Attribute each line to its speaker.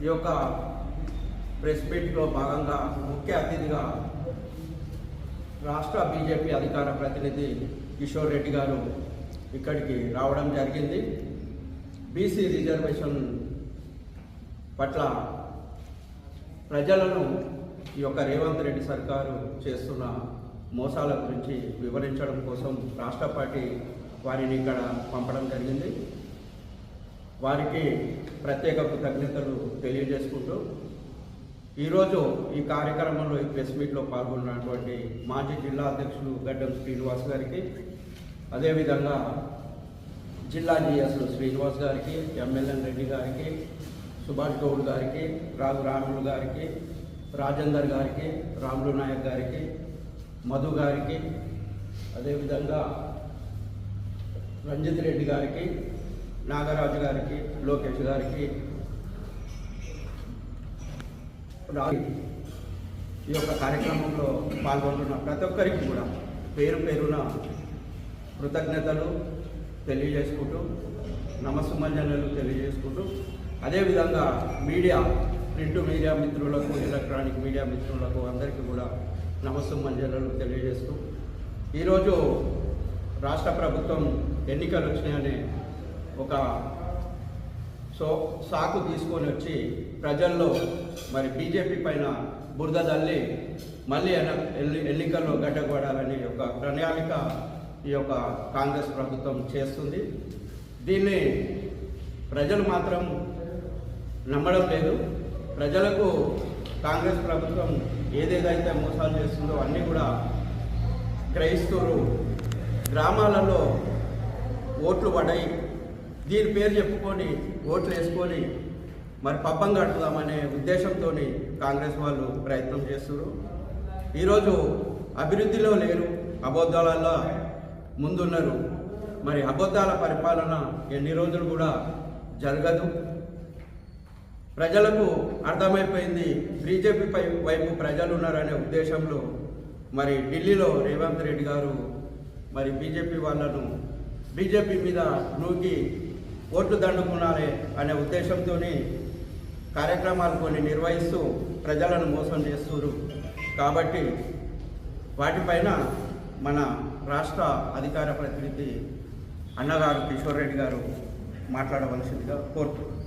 Speaker 1: ఈ యొక్క ప్రెస్ మీట్లో భాగంగా ముఖ్య అతిథిగా రాష్ట్ర బీజేపీ అధికార ప్రతినిధి కిషోర్ రెడ్డి గారు ఇక్కడికి రావడం జరిగింది. బీసీ రిజర్వేషన్ పట్ల ప్రజలను ఈ యొక్క రేవంత్ రెడ్డి సర్కారు చేస్తున్న మోసాల గురించి వివరించడం కోసం రాష్ట్ర పార్టీ వారిని ఇక్కడ పంపడం జరిగింది. వారికి ప్రత్యేక కృతజ్ఞతలు తెలియజేసుకుంటూ ఈరోజు ఈ కార్యక్రమంలో ఈ ప్రెస్ మీట్లో పాల్గొన్నటువంటి మాజీ జిల్లా అధ్యక్షులు గడ్డం శ్రీనివాస్ గారికి అదేవిధంగా జిల్లా జిఎస్లు శ్రీనివాస్ గారికి ఎమ్మెల్యే రెడ్డి గారికి సుభాష్ గౌడ్ గారికి రాఘు రాములు గారికి రాజేందర్ గారికి రాములు నాయక్ గారికి మధు గారికి అదేవిధంగా రంజిత్ రెడ్డి గారికి నాగరాజు గారికి లోకేష్ గారికి ఈ యొక్క కార్యక్రమంలో పాల్గొంటున్న ప్రతి ఒక్కరికి కూడా పేరు పేరున కృతజ్ఞతలు తెలియజేసుకుంటూ నమస్సుమంజనలు తెలియజేసుకుంటూ అదేవిధంగా మీడియా ప్రింట్ మీడియా మిత్రులకు ఎలక్ట్రానిక్ మీడియా మిత్రులకు అందరికీ కూడా నమస్సుమంజనలు తెలియజేస్తూ ఈరోజు రాష్ట్ర ప్రభుత్వం ఎన్నికలు వచ్చినాయనే ఒక సో సాకు తీసుకొని వచ్చి ప్రజల్లో మరి బీజేపీ పైన బురద తల్లి మళ్ళీ ఎన- ఎల్లి- ఎన్నికల్లో గడ్డగొడాలని ఒక ప్రణాళిక ఈ యొక్క కాంగ్రెస్ ప్రభుత్వం చేస్తుంది. దీన్ని ప్రజలు మాత్రం నమ్మడం లేదు. ప్రజలకు కాంగ్రెస్ ప్రభుత్వం ఏదేదైతే మోసాలు చేస్తుందో అన్నీ కూడా క్రైస్తవులు గ్రామాలలో ఓట్లు పడాయి. దీని పేరు చెప్పుకొని ఓట్లు వేసుకొని మరి పబ్బం కట్టుదామనే ఉద్దేశంతో కాంగ్రెస్ వాళ్ళు ప్రయత్నం చేస్తున్నారు ఈరోజు అభివృద్ధిలో లేరు అబద్ధాలలో ముందున్నారు. మరి అబద్ధాల పరిపాలన ఎన్ని రోజులు కూడా జరగదు. ప్రజలకు అర్థమైపోయింది బీజేపీ పై వైపు ప్రజలు ఉన్నారనే ఉద్దేశంలో మరి ఢిల్లీలో రేవంత్ రెడ్డి గారు మరి బీజేపీ వాళ్ళను బీజేపీ మీద నూకి ఓట్లు దండుకున్నారే అనే ఉద్దేశంతో కార్యక్రమాలు కొన్ని నిర్వహిస్తూ ప్రజలను మోసం చేస్తున్నారు కాబట్టి వాటిపైన మన రాష్ట్ర అధికార ప్రతినిధి అన్నగారు కిషోర్ రెడ్డి గారు మాట్లాడవలసిందిగా కోరుతున్నాను